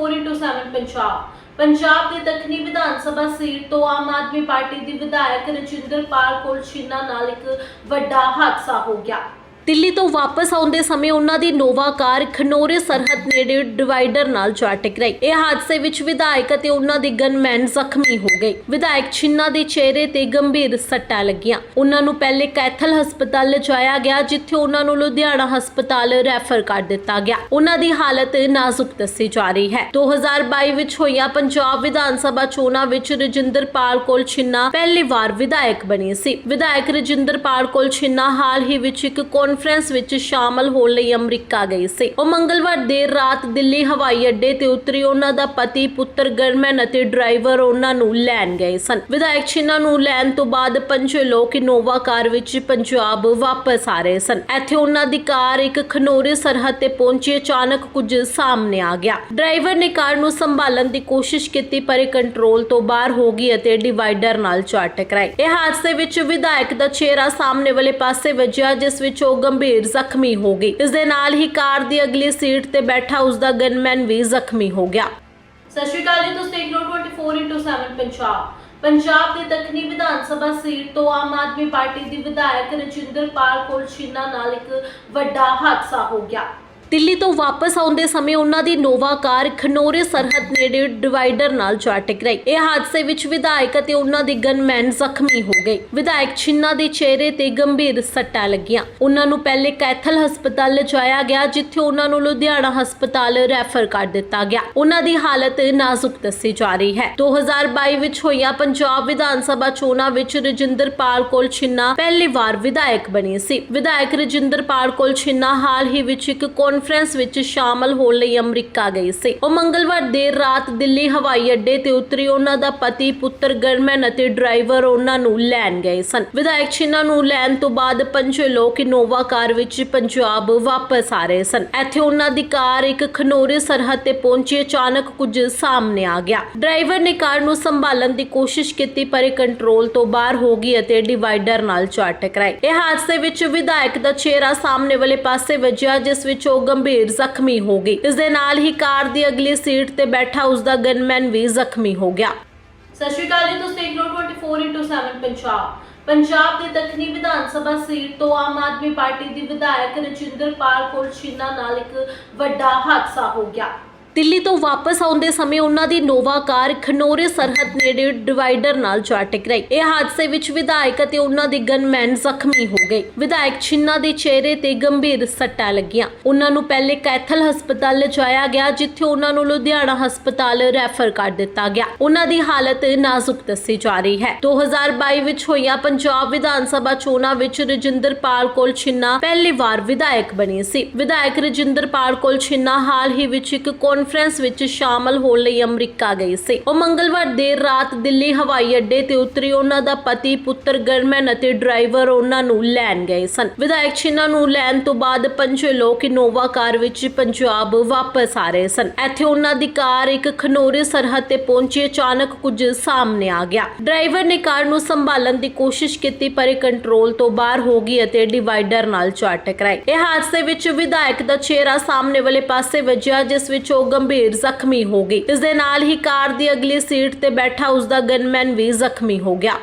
24x7 Punjab. Punjab ਦੇ ਦੱਖਣੀ Vidhan Sabha seat ਤੋਂ ਆਮ ਆਦਮੀ ਪਾਰਟੀ ਦੀ ਵਿਧਾਇਕ ਰਜਿੰਦਰ ਪਾਲ ਕੋਲ ਛੀਨਾ ਨਾਲ ਇੱਕ ਵੱਡਾ ਹਾਦਸਾ ਹੋ ਗਿਆ। ਦਿੱਲੀ ਤੋਂ ਵਾਪਸ ਆਉਂਦੇ ਸਮੇਂ ਉਹਨਾਂ ਦੀ ਨੋਵਾ ਕਾਰ ਖਨੋਰੇ ਸਰਹੱਦ ਨੇੜੇ ਡਿਵਾਈਡਰ ਨਾਲ ਜਾ ਟਕਰਾਈ। ਇਹ ਹਾਦਸੇ ਵਿੱਚ ਵਿਧਾਇਕ ਅਤੇ ਉਹਨਾਂ ਦੇ ਗਨਮੈਨ ਜ਼ਖਮੀ ਹੋ ਗਏ। ਵਿਧਾਇਕ ਛਿੰਨਾ ਦੇ ਚਿਹਰੇ ਤੇ ਗੰਭੀਰ ਸੱਟਾਂ ਲੱਗੀਆਂ। ਉਹਨਾਂ ਨੂੰ ਪਹਿਲੇ ਕੈਥਲ ਹਸਪਤਾਲ ਲਿਜਾਇਆ ਗਿਆ, ਜਿੱਥੇ ਉਹਨਾਂ ਨੂੰ ਲੁਧਿਆਣਾ ਹਸਪਤਾਲ ਰੈਫਰ ਕਰ ਦਿੱਤਾ ਗਿਆ। ਉਹਨਾਂ ਦੀ ਹਾਲਤ ਨਾਜ਼ੁਕ ਦੱਸੀ ਜਾ ਰਹੀ ਹੈ। 2022 ਵਿੱਚ ਹੋਈਆਂ ਪੰਜਾਬ ਵਿਧਾਨ ਸਭਾ ਚੋਣਾਂ ਵਿੱਚ ਰਜਿੰਦਰ ਪਾਲ ਕੋਲ ਛਿੰਨਾ ਪਹਿਲੀ ਵਾਰ ਵਿਧਾਇਕ ਬਣੀ ਸੀ। ਵਿਧਾਇਕ ਰਜਿੰਦਰ ਪਾਲ ਕੋਲ ਛਿੰਨਾ ਹਾਲ ਹੀ ਵਿੱਚ ਇੱਕ ਕੌਨ ਕਾਨਫਰੰਸ ਵਿੱਚ ਸ਼ਾਮਲ ਹੋਣ ਲਈ ਅਮਰੀਕਾ ਗਏ ਸੀ। ਉਹ ਮੰਗਲਵਾਰ ਦੇਰ ਰਾਤ ਦਿੱਲੀ, ਹਵਾਈ ਅੱਡੇ ਤੇ ਉਤਰੀ। ਉਹਨਾਂ ਦਾ ਪਤੀ, ਪੁੱਤਰ ਗਰਮਨ ਅਤੇ ਡਰਾਈਵਰ ਉਹਨਾਂ ਨੂੰ ਲੈਣ ਗਏ ਸਨ। ਵਿਧਾਇਕ ਛਿੰਨਾ ਨੂੰ ਲੈਣ ਤੋਂ ਬਾਅਦ ਪੰਜੇ ਲੋਕ ਇਨੋਵਾ ਕਾਰ ਵਿੱਚ ਪੰਜਾਬ ਵਾਪਸ ਆ ਰਹੇ ਸਨ। ਇੱਥੇ ਉਹਨਾਂ ਦੀ ਕਾਰ ਇੱਕ ਖਨੋਰੇ ਸਰਹੱਦ ਤੇ ਪਹੁੰਚੀ। ਅਚਾਨਕ ਕੁਝ ਸਾਹਮਣੇ ਆ ਗਿਆ। ਡਰਾਈਵਰ ਨੇ ਕਾਰ ਨੂੰ ਸੰਭਾਲਣ ਦੀ ਕੋਸ਼ਿਸ਼ ਕੀਤੀ, ਪਰ ਇਹ ਕੰਟਰੋਲ ਤੋਂ ਬਾਹਰ ਹੋ ਗਈ ਅਤੇ ਡਿਵਾਈਡਰ ਨਾਲ ਜਾ ਟਕਰਾਈ। ਇਹ ਹਾਦਸੇ ਵਿੱਚ ਵਿਧਾਇਕ ਦਾ ਚਿਹਰਾ ਸਾਹਮਣੇ ਵਾਲੇ ਪਾਸੇ ਵੱਜਿਆ, ਜਿਸ ਵਿੱਚ ਉਹ ਗੰਭੀਰ ਜ਼ਖਮੀ ਹੋ ਗਈ। ਇਸ ਦੇ ਨਾਲ ਹੀ ਕਾਰ ਦੀ ਅਗਲੀ ਸੀਟ ਤੇ ਬੈਠਾ ਉਸ ਦਾ ਗਨਮੈਨ ਵੀ ਜ਼ਖਮੀ ਹੋ ਗਿਆ। ਸਤਿ ਸ਼੍ਰੀ ਅਕਾਲ ਜੀ, ਤੁਸੀਂ ਦੇਖ ਰਹੇ ਹੋ 24x7 ਪੰਜਾਬ। ਪੰਜਾਬ ਦੇ ਦੱਖਣੀ ਵਿਧਾਨ ਸਭਾ ਸੀਟ ਤੋਂ ਆਮ ਆਦਮੀ ਪਾਰਟੀ ਦੀ ਵਿਧਾਇਕ ਰਜਿੰਦਰ ਪਾਲ ਕੋਲ ਛੀਨਾ ਨਾਲ ਇੱਕ ਵੱਡਾ ਹਾਦਸਾ ਹੋ ਗਿਆ। ਦਿੱਲੀ ਤੋਂ ਵਾਪਸ ਆਉਂਦੇ ਸਮੇਂ ਉਹਨਾਂ ਦੀ ਨੋਵਾ ਕਾਰ ਖਨੋਰੇ ਸਰਹੱਦ ਨੇੜੇ ਡਿਵਾਈਡਰ ਨਾਲ ਜਾ ਟਕਰਾਈ ਇਹ ਹਾਦਸੇ ਵਿੱਚ ਵਿਧਾਇਕ ਅਤੇ ਉਹਨਾਂ ਦੇ ਗਨਮੈਨ ਜ਼ਖਮੀ ਹੋ ਗਏ। ਵਿਧਾਇਕ ਛਿੰਨਾ ਦੇ ਚਿਹਰੇ ਤੇ ਗੰਭੀਰ ਸੱਟਾਂ ਲੱਗੀਆਂ। ਉਹਨਾਂ ਨੂੰ ਪਹਿਲੇ ਕੈਥਲ ਹਸਪਤਾਲ ਲਿਜਾਇਆ ਗਿਆ, ਜਿੱਥੇ ਉਹਨਾਂ ਨੂੰ ਲੁਧਿਆਣਾ ਹਸਪਤਾਲ ਰੈਫਰ ਕਰ ਦਿੱਤਾ ਗਿਆ। ਉਹਨਾਂ ਦੀ ਹਾਲਤ ਨਾਜ਼ੁਕ ਦੱਸੀ ਜਾ ਰਹੀ ਹੈ। 2022 ਵਿੱਚ ਹੋਈਆਂ ਪੰਜਾਬ ਵਿਧਾਨ ਸਭਾ ਚੋਣਾਂ ਵਿੱਚ ਰਜਿੰਦਰ ਪਾਲ ਕੋਲ ਛਿੰਨਾ ਪਹਿਲੀ ਵਾਰ ਵਿਧਾਇਕ ਬਣੀ ਸੀ। ਵਿਧਾਇਕ ਰਜਿੰਦਰ ਪਾਲ ਕੋਲ ਛਿੰਨਾ ਹਾਲ ਹੀ ਵਿੱਚ ਇੱਕ ਕਾਨਫਰੰਸ ਵਿੱਚ ਸ਼ਾਮਲ ਹੋਣ ਲਈ ਅਮਰੀਕਾ ਗਏ ਸੀ। ਉਹ ਮੰਗਲਵਾਰ ਦੇਰ ਰਾਤ ਦਿੱਲੀ, ਹਵਾਈ ਅੱਡੇ ਤੇ ਉਤਰੀ। ਉਹਨਾਂ ਦਾ ਪਤੀ, ਪੁੱਤਰ ਗਰਮਨ ਅਤੇ ਡਰਾਈਵਰ ਉਹਨਾਂ ਨੂੰ ਲੈਣ ਗਏ ਸਨ। ਵਿਧਾਇਕ ਛਿੰਨਾ ਨੂੰ ਲੈਣ ਤੋਂ ਬਾਅਦ ਪੰਜੇ ਲੋਕ ਇਨੋਵਾ ਕਾਰ ਵਿੱਚ ਪੰਜਾਬ ਵਾਪਸ ਆ ਰਹੇ ਸਨ। ਇੱਥੇ ਉਹਨਾਂ ਦੀ ਕਾਰ ਇੱਕ ਖਨੋਰੇ ਸਰਹੱਦ ਤੇ ਪਹੁੰਚੀ। ਅਚਾਨਕ ਕੁਝ ਸਾਹਮਣੇ ਆ ਗਿਆ। ਡਰਾਈਵਰ ਨੇ ਕਾਰ ਨੂੰ ਸੰਭਾਲਣ ਦੀ ਕੋਸ਼ਿਸ਼ ਕੀਤੀ, ਪਰ ਇਹ ਕੰਟਰੋਲ ਤੋਂ ਬਾਹਰ ਹੋ ਗਈ ਅਤੇ ਡਿਵਾਈਡਰ ਨਾਲ ਜਾ ਟਕਰਾਈ। ਇਹ ਹਾਦਸੇ ਵਿੱਚ ਵਿਧਾਇਕ ਦਾ ਚਿਹਰਾ ਸਾਹਮਣੇ ਵਾਲੇ ਪਾਸੇ ਵੱਜਿਆ, ਜਿਸ ਵਿੱਚ ਉਹ ਗੰਭੀਰ ਜ਼ਖਮੀ ਹੋ ਗਈ। ਇਸ ਦੇ ਨਾਲ ਹੀ ਕਾਰ ਦੀ ਅਗਲੀ ਸੀਟ ਤੇ ਬੈਠਾ ਉਸ ਦਾ ਗਨਮੈਨ ਵੀ ਜ਼ਖਮੀ ਹੋ ਗਿਆ। ਸਤਿ ਸ਼੍ਰੀ ਅਕਾਲ ਜੀ, ਤੁਸੀਂ ਦੇਖ ਰਹੇ ਹੋ 24x7 ਪੰਜਾਬ। ਪੰਜਾਬ ਦੇ ਦੱਖਣੀ ਵਿਧਾਨ ਸਭਾ ਸੀਟ ਤੋਂ ਆਮ ਆਦਮੀ ਪਾਰਟੀ ਦੀ ਵਿਧਾਇਕ ਰਜਿੰਦਰ ਪਾਲ ਕੋਲ ਛੀਨਾ ਨਾਲ ਇੱਕ ਵੱਡਾ ਹਾਦਸਾ ਹੋ ਗਿਆ। ਦਿੱਲੀ ਤੋਂ ਵਾਪਸ ਆਉਂਦੇ ਸਮੇਂ ਉਹਨਾਂ ਦੀ ਨੋਵਾ ਕਾਰ ਖਨੋਰੇ ਸਰਹੱਦ ਨੇੜੇ ਡਿਵਾਈਡਰ ਨਾਲ ਜਾ ਟਕਰਾਈ ਇਹ ਹਾਦਸੇ ਵਿੱਚ ਵਿਧਾਇਕ ਅਤੇ ਉਹਨਾਂ ਦੇ ਗਨਮੈਨ ਜ਼ਖਮੀ ਹੋ ਗਏ। ਵਿਧਾਇਕ ਛਿੰਨਾ ਦੇ ਚਿਹਰੇ ਤੇ ਗੰਭੀਰ ਸੱਟਾਂ ਲੱਗੀਆਂ। ਉਹਨਾਂ ਨੂੰ ਪਹਿਲੇ ਕੈਥਲ ਹਸਪਤਾਲ ਲਿਜਾਇਆ ਗਿਆ, ਜਿੱਥੇ ਉਹਨਾਂ ਨੂੰ ਲੁਧਿਆਣਾ ਹਸਪਤਾਲ ਰੈਫਰ ਕਰ ਦਿੱਤਾ ਗਿਆ। ਉਹਨਾਂ ਦੀ ਹਾਲਤ ਨਾਜ਼ੁਕ ਦੱਸੀ ਜਾ ਰਹੀ ਹੈ। 2022 ਵਿੱਚ ਹੋਈਆਂ ਪੰਜਾਬ ਵਿਧਾਨ ਸਭਾ ਚੋਣਾਂ ਵਿੱਚ ਰਜਿੰਦਰ ਪਾਲ ਕੋਲ ਛਿੰਨਾ ਪਹਿਲੀ ਵਾਰ ਵਿਧਾਇਕ ਬਣੀ ਸੀ। ਵਿਧਾਇਕ ਰਜਿੰਦਰ ਪਾਲ ਕੋਲ ਛਿੰਨਾ ਹਾਲ ਹੀ ਵਿੱਚ ਇੱਕ ਕਾਨਫਰੰਸ ਵਿੱਚ ਸ਼ਾਮਲ ਹੋਣ ਲਈ ਅਮਰੀਕਾ ਗਈ ਸੀ। ਉਹ ਮੰਗਲਵਾਰ ਦੇਰ ਰਾਤ ਦਿੱਲੀ, ਹਵਾਈ ਅੱਡੇ ਤੇ ਉਤਰੀ। ਉਹਨਾਂ ਦਾ ਪਤੀ, ਪੁੱਤਰ ਗਰਮਨ ਅਤੇ ਡਰਾਈਵਰ ਉਹਨਾਂ ਨੂੰ ਲੈਣ ਗਏ ਸਨ। ਵਿਧਾਇਕ ਛਿੰਨਾ ਨੂੰ ਲੈਣ ਤੋਂ ਬਾਅਦ ਪੰਜੇ ਲੋਕ ਇਨੋਵਾ ਕਾਰ ਵਿੱਚ ਪੰਜਾਬ ਵਾਪਸ ਆ ਰਹੇ ਸਨ। ਇੱਥੇ ਉਹਨਾਂ ਦੀ ਕਾਰ ਇੱਕ ਖਨੋਰੇ ਸਰਹੱਦ ਤੇ ਪਹੁੰਚੀ। ਅਚਾਨਕ ਕੁਝ ਸਾਹਮਣੇ ਆ ਗਿਆ। ਡਰਾਈਵਰ ਨੇ ਕਾਰ ਨੂੰ ਸੰਭਾਲਣ ਦੀ ਕੋਸ਼ਿਸ਼ ਕੀਤੀ, ਪਰ ਇਹ ਕੰਟਰੋਲ ਤੋਂ ਬਾਹਰ ਹੋ ਗਈ ਅਤੇ ਡਿਵਾਈਡਰ ਨਾਲ ਜਾ ਟਕਰਾਈ ਇਹ ਹਾਦਸੇ ਵਿੱਚ ਵਿਧਾਇਕ ਦਾ ਚਿਹਰਾ ਸਾਹਮਣੇ ਵਾਲੇ ਪਾਸੇ ਵੱਜਿਆ, ਜਿਸ ਵਿੱਚ ਉਹ ਗੰਭੀਰ ਜ਼ਖਮੀ ਹੋ ਗਈ। ਇਸ ਦੇ ਨਾਲ ਹੀ ਕਾਰ ਦੀ ਅਗਲੀ ਸੀਟ ਤੇ ਬੈਠਾ ਉਸ ਦਾ ਗਨਮੈਨ ਵੀ ਜ਼ਖਮੀ ਹੋ ਗਿਆ।